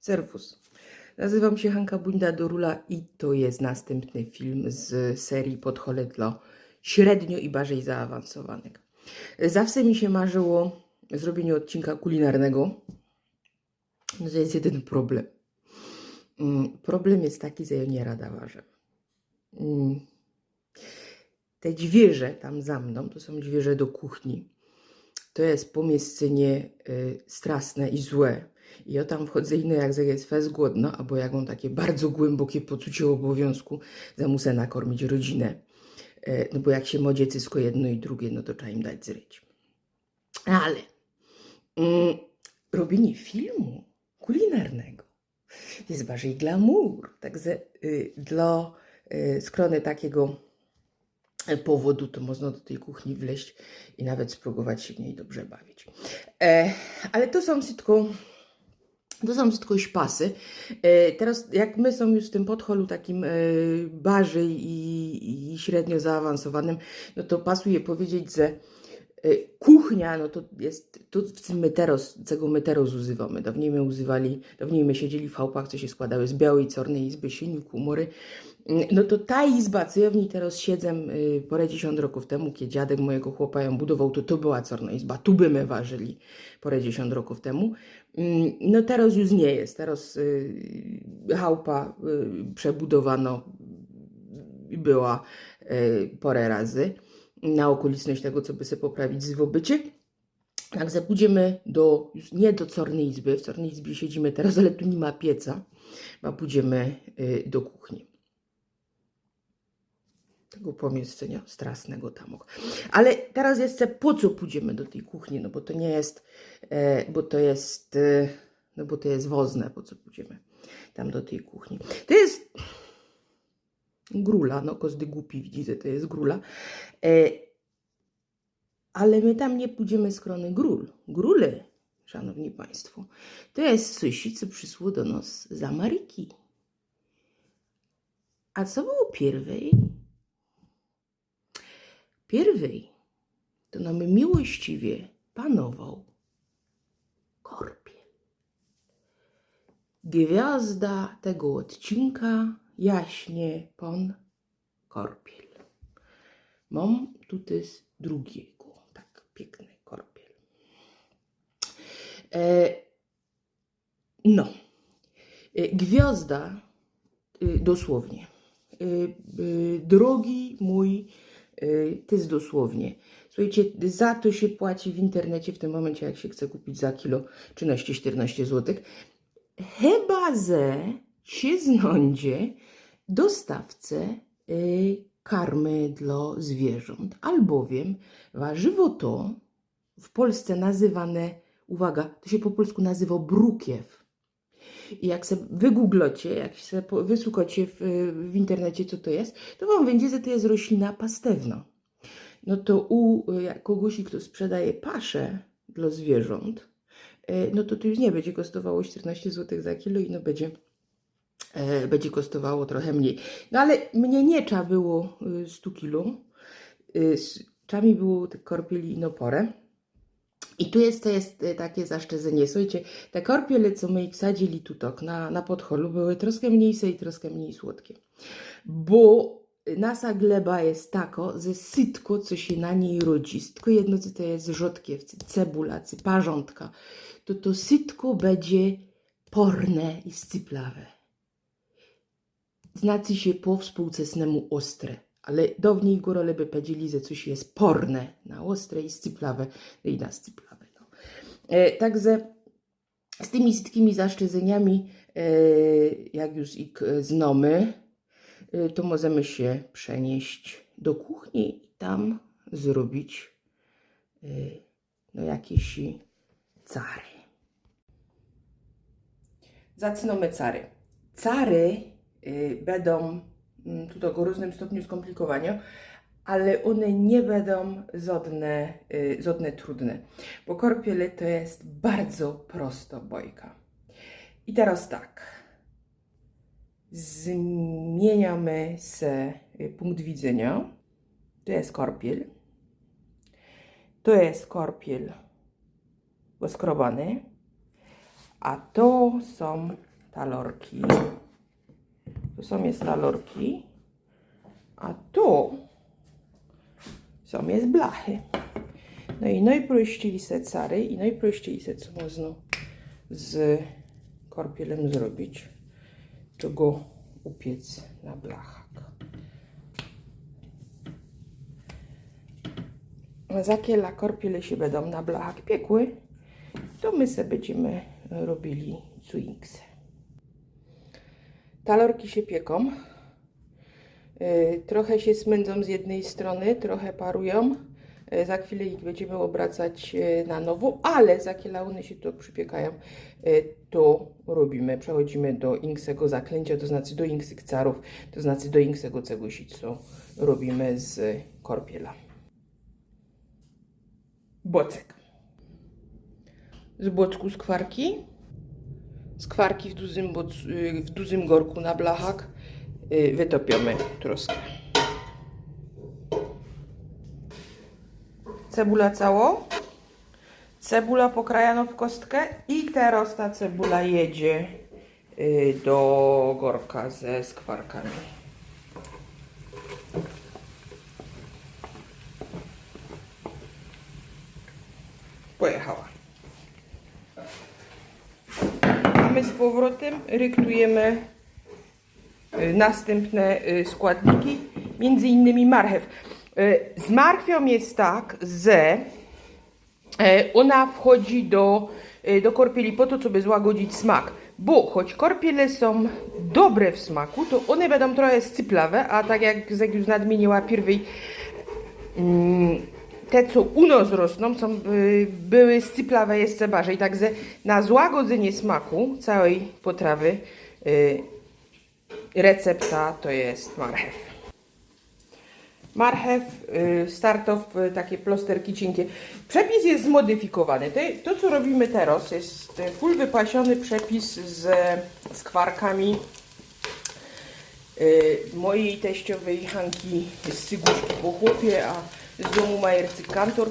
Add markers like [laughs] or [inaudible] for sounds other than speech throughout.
Serwus. Nazywam się Hanka Bunda Dorula i to jest następny film z serii Podchole dla średnio i bardziej zaawansowanych. Zawsze mi się marzyło zrobienie odcinka kulinarnego. No to jest jeden problem. Mm, Problem jest taki, że ja nie rada ważę. Mm. Te dźwierze tam za mną, to są dźwierze do kuchni. To jest pomieszczenie y, straszne i złe. I ja tam wchodzę ino jak jest fest głodno, albo jak mam takie bardzo głębokie poczucie obowiązku, że muszę nakormić rodzinę. E, No bo jak się modzie cysko jedno i drugie, no to trzeba im dać zryć. Ale mm, robienie filmu kulinarnego jest bardziej glamour. Także y, dla y, skrony takiego powodu, to można do tej kuchni wleźć i nawet spróbować się w niej dobrze bawić. E, ale to są tylko, to są tylko śpasy. E, teraz, jak my są już w tym podcholu takim e, bardziej i, i średnio zaawansowanym, no to pasuje powiedzieć, że kuchnia, no to jest, to my teraz, czego my teraz używamy. Dawniej my używali, dawniej my siedzieli w chałupach, co się składały z białej, czarnej izby, silniku, mury. No to ta izba, co ja w niej teraz siedzę, y, porę 10 roków temu, kiedy dziadek mojego chłopa ją budował, to to była czarna izba. Tu by my ważyli porę 10 roków temu. Mm, No teraz już nie jest. Teraz y, chałupa y, przebudowano była y, porę razy na okoliczność tego, co by sobie poprawić z wobycie. Także pójdziemy do, już nie do Cornej Izby, w Cornej Izbie siedzimy teraz, ale tu nie ma pieca, a pójdziemy y, do kuchni tego pomieszczenia strasznego tam. Ale teraz jeszcze po co pójdziemy do tej kuchni, no bo to nie jest, e, bo to jest, e, no bo to jest wozne, po co pójdziemy tam do tej kuchni. To jest grula, no kozdy głupi widzicie, to jest grula. E, ale my tam nie pójdziemy z krony gról. Grule, szanowni państwo, to jest coś, co przysło do nas z Ameryki. A co było pierwej? Pierwej to nam miłościwie panował korpiel. Gwiazda tego odcinka jaśnie pan korpiel. Mam tutaj drugiego, tak piękny korpiel. E, no, E, gwiazda, y, dosłownie, y, y, drogi mój Y, To jest dosłownie. Słuchajcie, za to się płaci w internecie w tym momencie, jak się chce kupić za kilo 13-14 zł. Chyba, że się znądzie dostawcę y, karmy dla zwierząt, albowiem warzywo to w Polsce nazywane, uwaga, to się po polsku nazywa brukiew. I jak sobie wygooglocie, jak sobie po- wysłuchacie w, w internecie, co to jest, to wam będzie, że to jest roślina pastewna. No to u kogoś, kto sprzedaje paszę dla zwierząt, e, no to to już nie będzie kosztowało 14 zł za kilo i no będzie, będzie kosztowało trochę mniej. No ale mnie nie trzeba było y, 100 kilo, y, s- trzeba mi było te korpieli ino porę. I tu jest, to jest e, takie zaszczędzenie. Słuchajcie, te korpiele, co my ich sadzili tutok na, na podcholu, były troszkę mniejsze i troszkę mniej słodkie. Bo nasza gleba jest tako, że sytko, co się na niej rodzi, tylko jedno, co to jest rzodkiew, czy cebula, czy parzątka, to to sytko będzie porne i scyplawe. Znaczy się po współczesnemu ostre, ale dawniej górole by powiedzieli, że coś jest porne na ostre i scyplawe i na scyplawe. No. E, także z tymi sytkimi zaszczędzeniami, e, jak już ich znamy, e, to możemy się przenieść do kuchni i tam zrobić e, no, jakieś cary. Zaczynamy cary. Cary będą mm, tutaj o różnym stopniu skomplikowania, ale one nie będą żadne, y, żadne trudne, bo korpiele to jest bardzo prosto bojka. I teraz tak. Zmieniamy se y, punkt widzenia. To jest korpiel. To jest korpiel oskrobany. A to są talorki. Tu są jest talorki. A tu są jest blachy. No i najprościej se cary i najprościej se co można z korpielem zrobić, to go upiec na blachach. Za kiela korpiele się będą na blachach piekły, to my se będziemy robili cuinkse. Talorki się pieką. Yy, Trochę się smędzą z jednej strony, trochę parują. Yy, Za chwilę ich będziemy obracać yy, na nowo, ale one się to przypiekają, to robimy, przechodzimy do inksego zaklęcia, to znaczy do inksych carów, to znaczy do inksego czegoś, co robimy z korpiela. Bocek. Z bocku skwarki. Skwarki w dużym, yy, w dużym gorku na blachach yy, wytopiamy troskę. Cebula cało. Cebula pokrajana w kostkę i teraz ta cebula jedzie yy, do gorka ze skwarkami. Pojechała. A my z powrotem ryktujemy y, następne y, składniki, między innymi marchew. Y, Z marchwią jest tak, że e, ona wchodzi do, y, do korpieli po to, żeby złagodzić smak. Bo choć korpiele są dobre w smaku, to one będą trochę scyplawe, a tak jak jak już nadmieniła pierwej, mm, te, co u nas rosną, są, y, były scyplawe jeszcze bardziej. Także na złagodzenie smaku całej potrawy y, recepta to jest marchew. Marchew, y, startow, takie plosterki cienkie. Przepis jest zmodyfikowany. To, co robimy teraz, jest full wypasiony przepis z skwarkami y, mojej teściowej Hanki z Cygłuszki po chłopie, a z domu Majercy Kantor.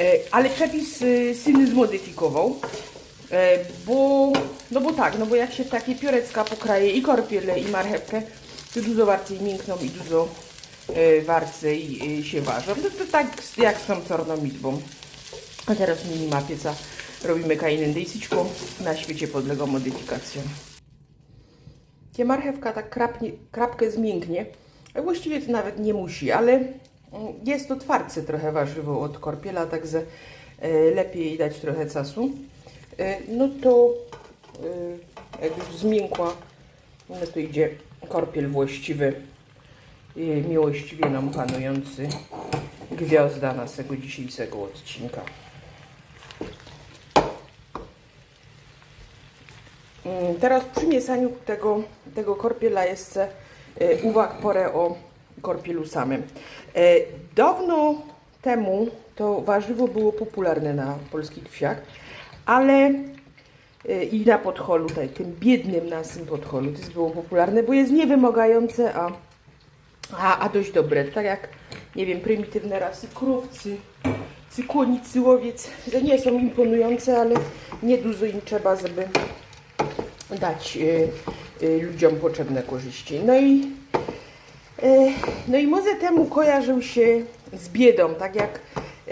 E, Ale przepis y, syn zmodyfikował, e, bo, no bo tak, no bo jak się takie piórecka pokraje i korpiele i marchewkę, to dużo bardziej miękną i dużo e, e, się ważą. No to tak jak z tą czarną izbą. A teraz mini ma pieca robimy kainen dejsiczką, na świecie podlega modyfikacjom. Gdzie marchewka tak krapnie, krapkę zmięknie, właściwie to nawet nie musi, ale jest to twardsze trochę warzywo od korpiela, także e, lepiej dać trochę czasu. E, no to e, jak już zmiękła, no to idzie korpiel właściwy, miłościwie nam panujący gwiazda naszego dzisiejszego odcinka. Mm, Teraz przy miesaniu tego, tego korpiela jeszcze uwag porę o korpielu samym. E, Dawno temu to warzywo było popularne na polskich wsiach, ale e, i na podcholu, tutaj, tym biednym naszym podcholu, to jest było popularne, bo jest niewymagające, a, a, a dość dobre. Tak jak, nie wiem, prymitywne rasy krówcy, cykłonicy, łowiec, że nie są imponujące, ale nie dużo im trzeba, żeby dać y, y, ludziom potrzebne korzyści. No i, no i może temu kojarzył się z biedą, tak jak,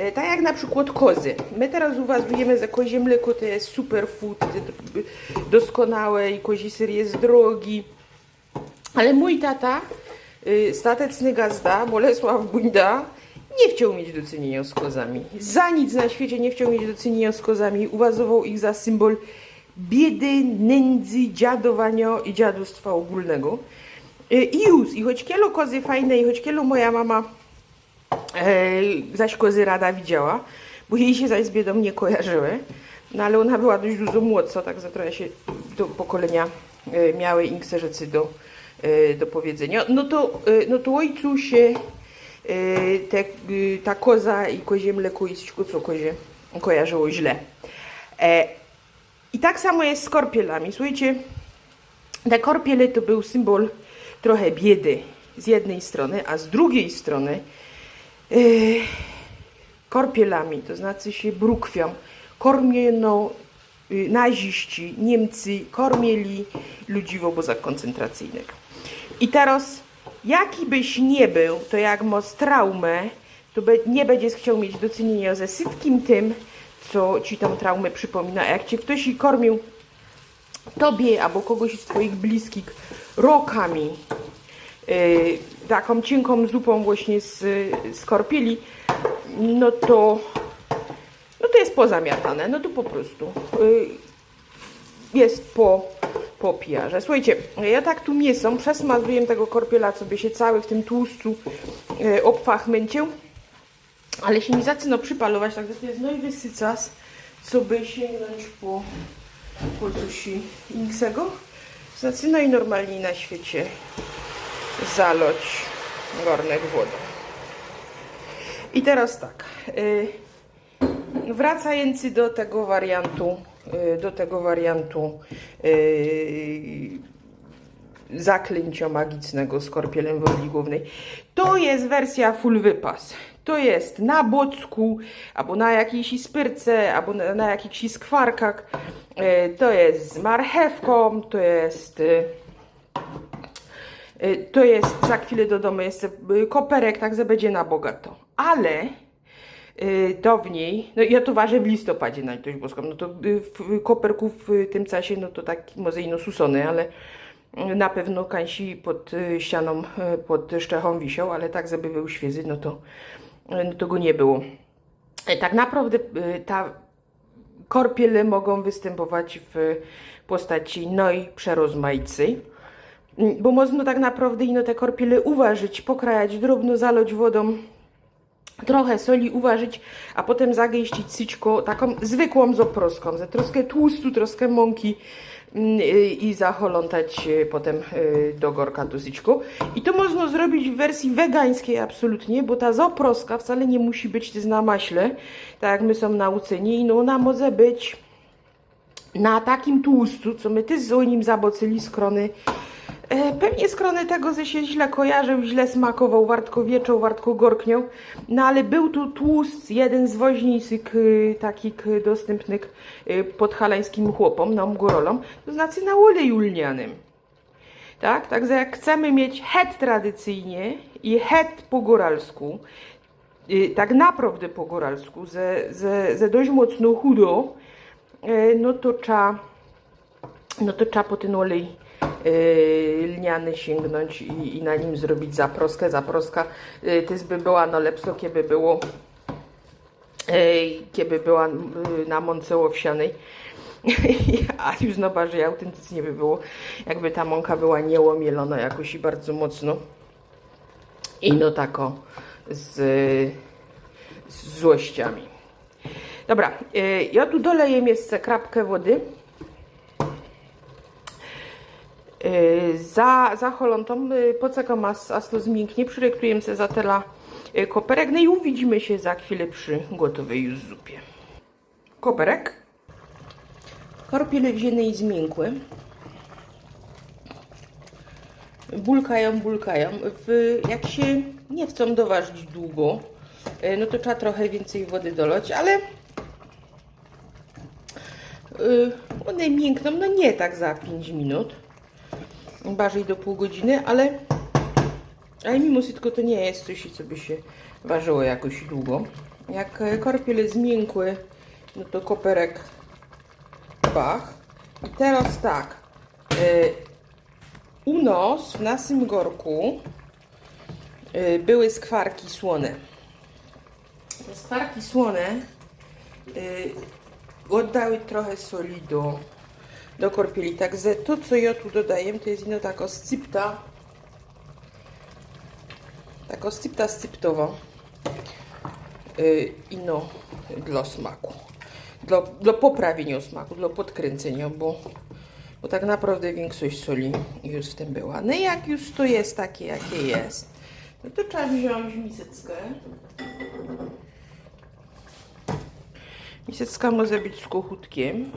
y, tak jak na przykład kozy. My teraz uważamy, że kozie mleko to jest superfood, doskonałe i kozi syr jest drogi. Ale mój tata, y, stateczny gazda, Bolesław Bunda, nie chciał mieć do czynienia z kozami. Za nic na świecie nie chciał mieć do czynienia z kozami. Uważał ich za symbol biedy, nędzy, dziadowania i dziadostwa ogólnego. Y, I już, i choć kielo kozy fajne, i choć kielo moja mama e, zaś kozy rada widziała, bo jej się zaś z biedą nie kojarzyły, no ale ona była dość dużo młodsza, tak za trochę się do pokolenia e, miały inkse rzeczy do, e, do powiedzenia. No to, e, no to ojcu się e, te, e, ta koza i kozie mleko i co kozie kojarzyło źle. E, i tak samo jest z korpielami. Słuchajcie, te korpiele to był symbol trochę biedy z jednej strony, a z drugiej strony yy, korpielami, to znaczy się brukwią, kormiono y, naziści, Niemcy kormieli ludzi w obozach koncentracyjnych. I teraz, jaki byś nie był, to jak masz traumę, to be, nie będziesz chciał mieć do czynienia ze wszystkim tym, co ci tą traumę przypomina. A jak cię ktoś i kormił tobie albo kogoś z twoich bliskich rokami yy, taką cienką zupą właśnie z, z no to no to jest pozamiatane, no to po prostu yy, jest po, po pijarze. Słuchajcie, ja tak tu mięsą przesmazuję tego korpiela, co by się cały w tym tłuszczu yy, obfachmęcił, ale się nie zaczyna przypalować, także to jest no i wysycas, co by sięgnąć po, po coś innego. Zaczyna i normalnie na świecie zaloć garnek wodą. I teraz tak, yy, wracając do tego wariantu, yy, do tego wariantu yy, zaklęcia magicznego z korpielem woli głównej. To jest wersja full wypas. To jest na bocku, albo na jakiejś spyrce, albo na, na jakichś skwarkach. E, To jest z marchewką, to jest... e, e, To jest za chwilę do domu jest koperek, tak że będzie na bogato. Ale y, to w niej, no ja to ważę w listopadzie na litość boską, no to w koperku w tym czasie, no to tak może ino susony, ale na pewno kańsi pod ścianą, pod szczechą wisiał, ale tak, żeby był świeży, no to, y, no to go nie było. E, Tak naprawdę y, ta korpiele mogą występować w postaci no i przerozmaicej. Mm, Bo można tak naprawdę ino te korpiele uważać, pokrajać drobno, zaloć wodą, trochę soli uważać, a potem zagęścić syćko taką zwykłą zoproską, za troszkę tłustu, troszkę mąki y, i zacholątać y, potem y, do gorka syćko. I to można zrobić w wersji wegańskiej absolutnie, bo ta zoproska wcale nie musi być na maśle, tak jak my są nauczeni, i no ona może być na takim tłuszczu, co my też z nim zabocyli skrony. E, pewnie skrony tego, że się źle kojarzył, źle smakował, wartko wieczą, wartko gorknią. No ale był tu tłust, jeden z woźniejszych y, takich y, podhalańskim chłopom, nam górolom, to znaczy na oleju lnianym. Tak? Także jak chcemy mieć het tradycyjnie i het po góralsku, y, tak naprawdę po góralsku, ze, ze, ze dość mocno chudo, y, no to trzeba no to trzeba po ten olej lniany sięgnąć i, i na nim zrobić zaproskę. Zaproska yy, też by była no lepso, kiedy było yy, kiedy była na mące owsianej. [laughs] A już no bardziej autentycznie by było, jakby ta mąka była niełomielona jakoś i bardzo mocno. I no tako z, z złościami. Dobra, ja tu doleję jeszcze krapkę wody. Yy, za, za holątą yy, poczekam aż, aż to zmięknie, przyrektuję se za tela yy, koperek, no i uwidzimy się za chwilę przy gotowej już zupie. Koperek. Korpiele wzięte i zmiękłe. Bulkają, bulkają. W, jak się nie chcą doważyć długo, yy, no to trzeba trochę więcej wody dolać, ale one miękną, no nie tak za 5 minut bardziej do pół godziny, ale, ale mimo wszystko to nie jest coś, co by się ważyło jakoś długo. Jak e, korpiel zmiękły, no to koperek bach. I teraz tak, e, u nos w naszym gorku e, były skwarki słone. Te skwarki słone oddały trochę soli do do korpieli. Także to, co ja tu dodaję, to jest ino tako scypta. Tako scypta scyptowa. Yy, ino dla smaku. Dla, dla poprawienia smaku, dla podkręcenia, bo, bo tak naprawdę większość soli już w tym była. No i jak już to jest takie, jakie jest, no to trzeba wziąć miseczkę. Miseczka może być z kochutkiem.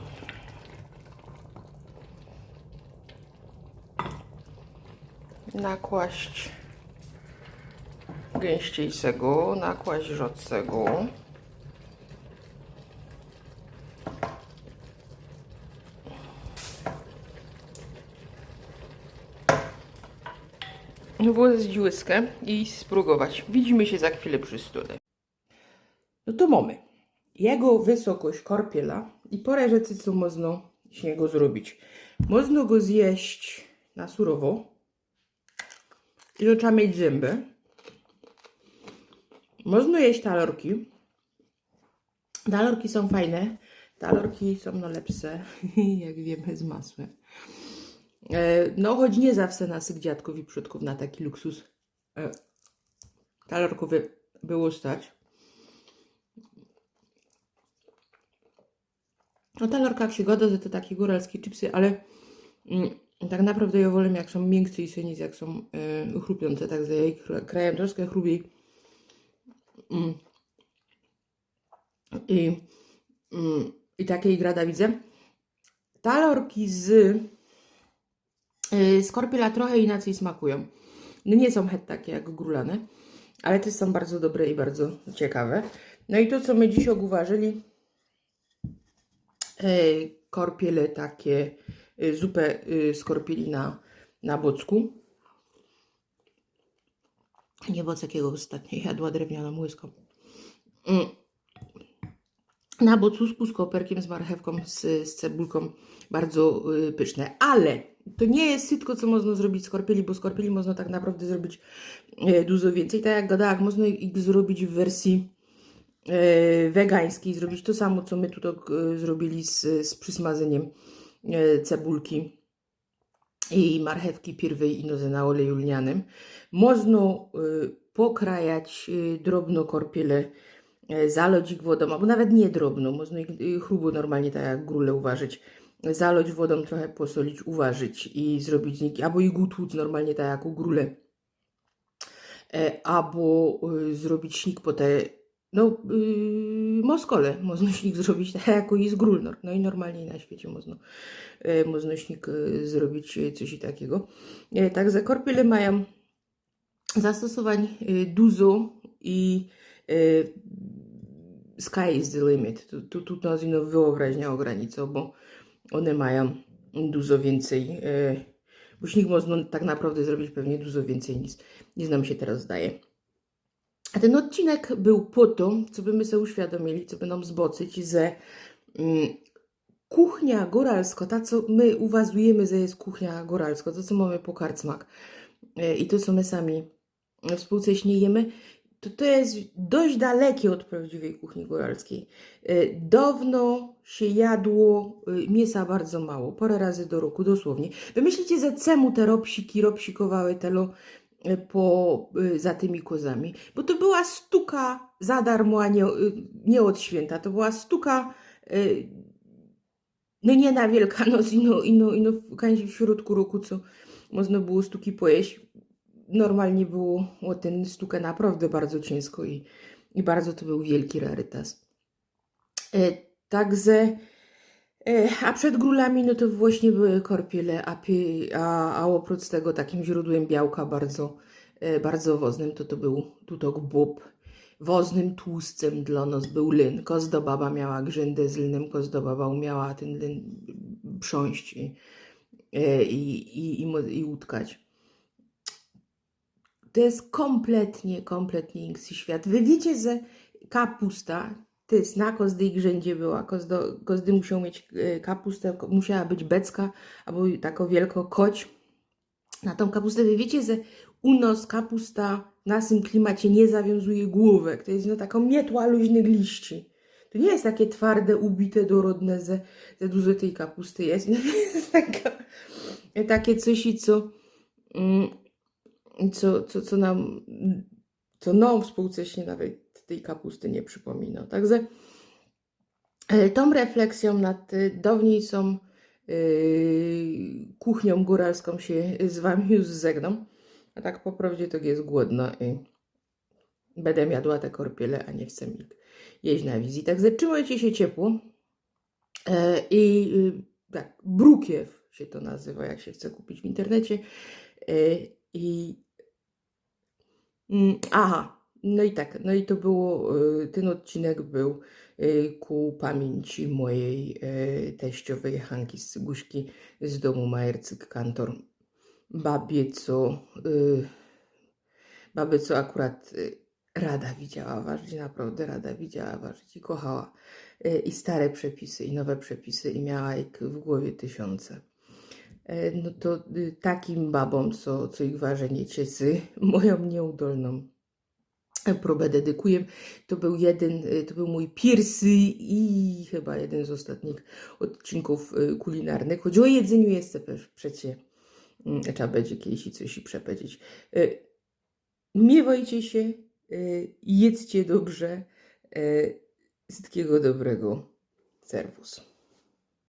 nakłaść gęściej cegu, nakłaść rzod cegu. włożyć łyskę i spróbować. Widzimy się za chwilę przy stole. No to mamy jego wysokość korpiela i parę rzeczy, co można się go zrobić. Można go zjeść na surowo, i trzeba mieć zęby. Można jeść talorki. Talorki są fajne. Talorki są no lepsze, [laughs] jak wiemy, z masłem. E, No, choć nie zawsze nasyk dziadków i przodków na taki luksus e, talorkowy było stać. No talorka jak się goda, że to takie góralskie chipsy, ale mm, tak naprawdę ja wolę jak są miękkie i niż jak są e, chrupiące, tak za jej kra- krajem troszkę chrubiej. Mm. I, mm, I takiej grada widzę. Talorki z Yy, Skorpiela trochę inaczej smakują. No nie są het takie jak grulane, ale też są bardzo dobre i bardzo ciekawe. No i to, co my dziś uważyli, yy, korpiele takie, zupę yy, skorpieli na, na bocku. Nie bocekiego ostatnio jadła drewnianą łyską. Mm. Na bocusku z koperkiem, z marchewką, z, z cebulką. Bardzo y, pyszne. Ale to nie jest wszystko, co można zrobić z korpieli, bo z korpieli można tak naprawdę zrobić y, dużo więcej. Tak jak gadałam, można ich zrobić w wersji y, wegańskiej. Zrobić to samo, co my tutaj y, zrobili z, z y, cebulki i marchewki pierwej i noze na oleju lnianym. Można y, pokrajać y, drobno korpiele e, zalać ich wodą, albo nawet nie drobno, można ich chrubo normalnie tak jak grule uważać, zalać wodą, trochę posolić, uważać i zrobić z nich, albo ich utłuc normalnie tak jak u grule, e, albo zrobić śnik po te, no, yy, moskole, można śnik [laughs] zrobić tak jako i z grul, no, i normalnie na świecie można, e, można śnik y, zrobić coś takiego. E, także korpiele mają zastosowań y, dużo i y, sky is the limit. Tu, tu, tu nas ino wyobraźnia ogranicza, bo one mają dużo więcej. y, śnik można tak naprawdę zrobić pewnie dużo więcej niż, niż nam się teraz zdaje. Ten odcinek był po to, co by my sobie uświadomili, co by nam zbocyć, że mm, kuchnia góralska, ta co my uważujemy, że jest kuchnia góralska, to co mamy po karcmach y, i to co my sami współcześnie jemy, to to jest dość dalekie od prawdziwej kuchni góralskiej. Y, Dawno się jadło y, mięsa bardzo mało, parę razy do roku, dosłownie. Wy myślicie, że czemu te ropsiki ropsikowały telo po, y, za tymi kozami? Bo to była stuka za darmo, a nie, y, nie od święta. To była stuka y, no nie na Wielkanoc, ino, ino, ino w, środku roku, co można było stuki pojeść normalnie było o ten sztukę naprawdę bardzo ciężko i, i bardzo to był wielki rarytas. Także, a przed grólami no to właśnie były korpiele, a, a, a oprócz tego takim źródłem białka bardzo, e, bardzo woznym to to był tutok bób. Woznym tłustcem dla nas był lyn. Kozdobaba miała grzędę z lnem, kozdobaba umiała ten lyn prząść i, e, i, i, i, i utkać. To jest kompletnie, kompletnie inny świat. Wy wiecie, że kapusta, jest na każdej grzędzie była, każdy, każdy musiał mieć e, kapustę, musiała być becka, albo taką wielką koć na tą kapustę. Wy wiecie, że u nas kapusta w naszym klimacie nie zawiązuje główek, to jest no taką mietła luźnych liści. To nie jest takie twarde, ubite, dorodne, że, że dużo tej kapusty jest. [laughs] No, jest taka, takie coś, i co... Mm, i co, co, co nam, co nam współcześnie nawet tej kapusty nie przypomina. Także e, tą refleksją nad e, dawniejszą e, kuchnią góralską się z Wami już żegnam. A tak po prawdzie to jest głodno i będę jadła te korpiele, a nie chcę mi jeść na wizji. Także trzymajcie się ciepło. I y, tak, brukiew się to nazywa, jak się chce kupić w internecie. I Mm, Aha, no i tak, no i to było, y, ten odcinek był y, ku pamięci mojej y, teściowej Hanki z Cyguśki z domu Majercyk Kantor. Babie, co baby, co akurat rada widziała ważyć, naprawdę rada widziała ważyć i kochała. I stare przepisy, i nowe przepisy, i miała ich w głowie tysiące. E, No to takim babom, co, co ich ważenie ciecy, [laughs] moją nieudolną próbę dedykuję. To był jeden, y, to był mój pierwszy i chyba jeden z ostatnich odcinków y, kulinarnych. Choć o jedzeniu jest też przecie mm, trzeba będzie kiedyś coś i przepowiedzieć. Y, Miewajcie się, jedzcie dobrze, wszystkiego dobrego. Serwus.